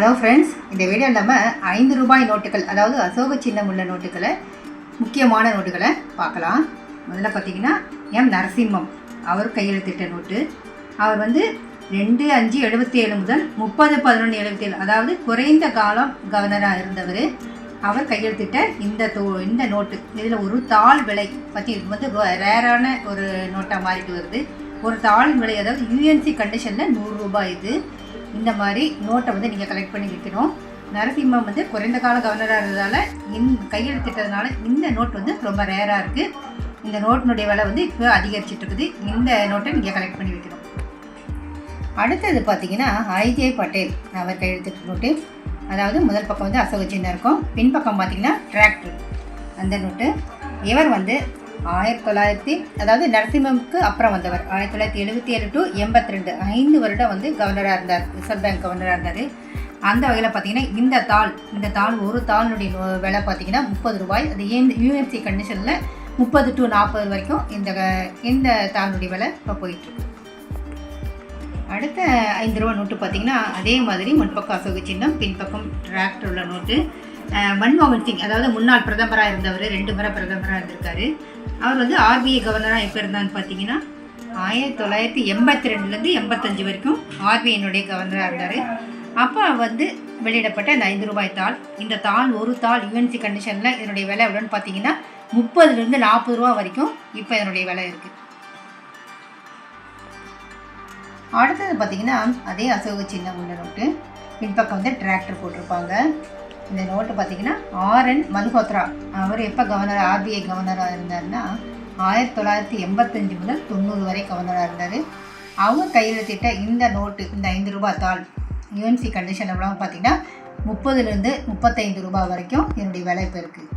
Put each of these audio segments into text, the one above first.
Hello friends இந்த video நம்ம ஐந்து ரூபாய் நோட்டுகள் அதாவது அசோக சின்னம் உள்ள நோட்டுகளை முக்கியமான நோட்டுகளை பார்க்கலாம். முதல்ல பார்த்தீங்கன்னா எம் நரசிம்மம். அவர் கையெழுத்திட்ட நோட்டு. அவர் வந்து ரெண்டு அஞ்சு எழுபத்தி ஏழு முதல் முப்பது பதினொன்று எழுபத்தி ஏழு அதாவது குறைந்த காலம் கவர்னராக இருந்தவர். அவர் கையெழுத்திட்ட இந்த தோ இந்த நோட்டு. இதில் ஒரு தாள் விலை பற்றி இது வந்து ரேரான ஒரு நோட்டாக மாறிட்டு வருது. ஒரு தாள் விலை அதாவது யூஎன்சி கண்டிஷனில் நூறுரூபா இது. இந்த மாதிரி நோட்டை வந்து நீங்கள் கலெக்ட் பண்ணி வைக்கணும். நரசிம்மம் வந்து குறைந்த கால கவர்னராக இருந்ததால் இந் கையெழுத்திட்டதுனால இந்த நோட் வந்து ரொம்ப ரேராக இருக்குது இந்த நோட்டினுடைய விலை வந்து இப்போ அதிகரிச்சுட்டு இருக்குது. இந்த நோட்டை நீங்கள் கலெக்ட் பண்ணி வைக்கணும். அடுத்தது பார்த்தீங்கன்னா ஐஜே பட்டேல் அவர் கையெழுத்திட்ட நோட்டு அதாவது முதல் பக்கம் வந்து அசோக சின்ன இருக்கும் பின்பக்கம் பார்த்தீங்கன்னா டிராக்டர் அந்த நோட்டு இவர் வந்து ஆயிரத்தி தொள்ளாயிரத்தி அதாவது நரசிம்மமுக்கு அப்புறம் வந்தவர். ஆயிரத்தி தொள்ளாயிரத்தி எழுபத்தி ஏழு டு எண்பத்தி ரெண்டு ஐந்து வருடம் வந்து கவர்னராக இருந்தார் ரிசர்வ் பேங்க் கவர்னராக இருந்தார். அந்த வகையில் பார்த்தீங்கன்னா இந்த தாள் இந்த தாள் ஒரு தாளினுடைய விலை பார்த்தீங்கன்னா முப்பது ரூபாய். அது ஏன் யூஎன்சி கண்டிஷனில் முப்பது டு நாற்பது வரைக்கும் இந்த இந்த தாளுடைய விலை இப்போ போயிட்டுருக்கு. அடுத்த ஐந்து ரூபா நோட்டு பார்த்தீங்கன்னா அதே மாதிரி முன்பக்கம் அசோக சின்னம் பின்பக்கம் டிராக்டர் உள்ள நோட்டு. மன்மோகன் சிங் அதாவது முன்னாள் பிரதமராக இருந்தவர் ரெண்டு முறை பிரதமராக இருந்திருக்காரு. அவர் வந்து ஆர்பிஐ கவர்னராக எப்போ இருந்தான்னு பார்த்தீங்கன்னா ஆயிரத்தி தொள்ளாயிரத்தி எண்பத்தி ரெண்டுலேருந்து எண்பத்தஞ்சு வரைக்கும் ஆர்பிஐனுடைய கவர்னராக இருந்தார். அப்போ வந்து வெளியிடப்பட்ட இந்த ஐந்து ரூபாய் தாள் இந்த தாள் ஒரு தாள் யூஎன்சி கண்டிஷனில் இதனுடைய விலை எவ்வளோன்னு பார்த்தீங்கன்னா முப்பதுலேருந்து நாற்பது ரூபா வரைக்கும் இப்போ இதனுடைய விலை இருக்குது அடுத்தது பார்த்தீங்கன்னா அதே அசோக சின்னம் உள்ள நோட்டு. பின்பக்கம் வந்து டிராக்டர் போட்டிருப்பாங்க. இந்த நோட்டு பார்த்தீங்கன்னா ஆர்என் மல்ஹோத்ரா. அவர் எப்போ கவர்னர் ஆர்பிஐ கவர்னராக இருந்தாருன்னா ஆயிரத்தி தொள்ளாயிரத்தி எண்பத்தஞ்சு முதல் தொண்ணூறு வரை கவர்னராக இருந்தார். அவங்க கையெழுத்திட்ட இந்த நோட்டு இந்த ஐந்து ரூபாய் தாள் யூஎன்சி கண்டிஷன் எவ்வளோ பார்த்தீங்கன்னா முப்பதுலேருந்து முப்பத்தைந்து ரூபாய் வரைக்கும் என்னுடைய விலை இப்போ இருக்குது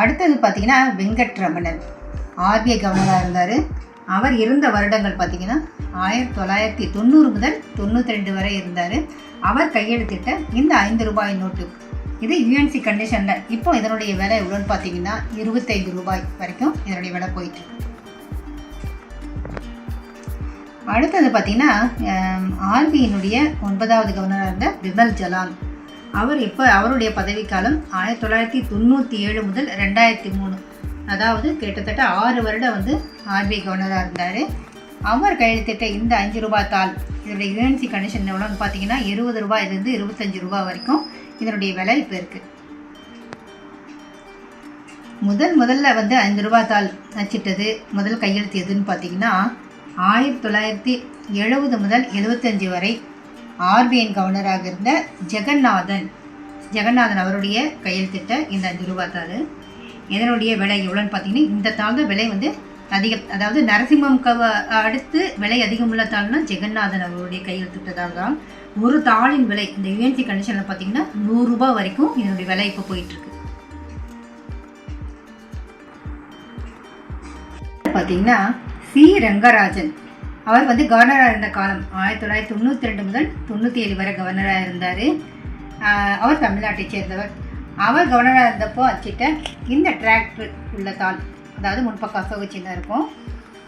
அடுத்தது பார்த்தீங்கன்னா வெங்கட்ரமணன். ஆர்பிஐ கவர்னராக இருந்தார். அவர் இருந்த வருடங்கள் பார்த்தீங்கன்னா ஆயிரத்தி தொள்ளாயிரத்தி தொண்ணூறு முதல் தொண்ணூற்றி ரெண்டு வரை இருந்தார். அவர் கையெழுத்திட்ட இந்த ஐந்து ரூபாய் நோட்டு இது யுஎன்சி கண்டிஷனில் இப்போ இதனுடைய விலை எவ்வளோன்னு பார்த்தீங்கன்னா இருபத்தைந்து ரூபாய் வரைக்கும் இதனுடைய விலை போயிட்டு அடுத்தது பார்த்தீங்கன்னா ஆர்பியினுடைய ஒன்பதாவது கவர்னராக இருந்த பிமல் ஜலான் அவர் இப்போ அவருடைய பதவிக்காலம் ஆயிரத்தி தொள்ளாயிரத்தி தொண்ணூற்றி ஏழு முதல் ரெண்டாயிரத்தி மூணு. அதாவது கிட்டத்தட்ட ஆறு வருடம் வந்து ஆர்பிஐ கவர்னராக இருந்தார். அவர் கையெழுத்திட்ட இந்த அஞ்சு ரூபாய் தாள் இதனுடைய யூஎன்சி கண்டிஷன் எவ்வளோன்னு பார்த்தீங்கன்னா இருபது ரூபாயிலிருந்து இருபத்தஞ்சு ரூபா வரைக்கும் இதனுடைய விலை இப்போ இருக்குது முதல் முதல்ல வந்து அஞ்சு ரூபாய் தாள் அச்சிட்டது முதல் கையெழுத்து எதுன்னு பார்த்தீங்கன்னா ஆயிரத்தி தொள்ளாயிரத்தி எழுபது முதல் எழுபத்தஞ்சு வரை ஆர்பிஐன் கவர்னராக இருந்த ஜெகநாதன் ஜெகநாதன் அவருடைய கையெழுத்திட்ட இந்த அஞ்சு ரூபாய் தாள். இதனுடைய விலை எவ்வளோன்னு பார்த்தீங்கன்னா இந்த தாள் தான் விலை வந்து அதிக அதாவது நரசிம்மம் கவ அடுத்து விலை அதிகம் உள்ள தாள்னா ஜெகநாதன் அவருடைய கையெழுத்துட்டதால் தான் ஒரு தாளின் விலை இந்த யூஎன்சி கண்டிஷனில் பார்த்தீங்கன்னா நூறுரூபா வரைக்கும் இதனுடைய விலை இப்போ போயிட்டுருக்கு. பார்த்தீங்கன்னா சி. ரங்கராஜன். அவர் வந்து கவர்னராக இருந்த காலம் ஆயிரத்தி தொள்ளாயிரத்தி தொண்ணூற்றி ரெண்டு முதல் தொண்ணூற்றி ஏழு வரை கவர்னராக இருந்தார். அவர் தமிழ்நாட்டை சேர்ந்தவர். அவர் கவர்னராக இருந்தப்போ அச்சிட்ட இந்த டிராக்டர் உள்ள தாள் அதாவது முன்பக்கம் அசோக சின்னம் இருக்கும்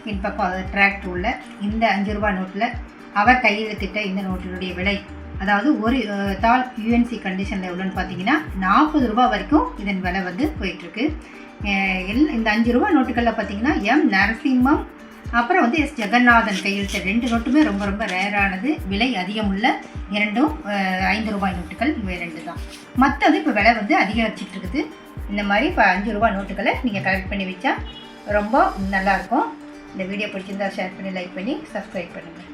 பின்பக்கம் அது டிராக்டர் உள்ள இந்த அஞ்சு ரூபாய் நோட்டில் அவர் கையெழுத்திட்ட இந்த நோட்டினுடைய விலை அதாவது ஒரு தாள் யூஎன்சி கண்டிஷனில் எவ்வளோன்னு பார்த்தீங்கன்னா நாற்பது ரூபாய் வரைக்கும் இதன் விலை வந்து போயிட்டுருக்கு எல் இந்த அஞ்சு ரூபா நோட்டுகளில் பார்த்தீங்கன்னா எம் நரசிம்மம் அப்புறம் வந்து எஸ். ஜெகநாதன் கையெழுத்து ரெண்டு நோட்டுமே ரொம்ப ரொம்ப ரேரானது. விலை அதிகமுள்ள இரண்டும் ஐந்து ரூபாய் நோட்டுகள் இவை ரெண்டு தான். மற்றது இப்போ விலை வந்து அதிகரிச்சிட்டு இருக்குது. இந்த மாதிரி இப்போ அஞ்சு ரூபாய் நோட்டுகளை நீங்கள் கலெக்ட் பண்ணி வச்சா ரொம்ப நல்லாயிருக்கும் இந்த வீடியோ பிடிச்சிருந்தா ஷேர் பண்ணி லைக் பண்ணி சப்ஸ்கிரைப் பண்ணுங்கள்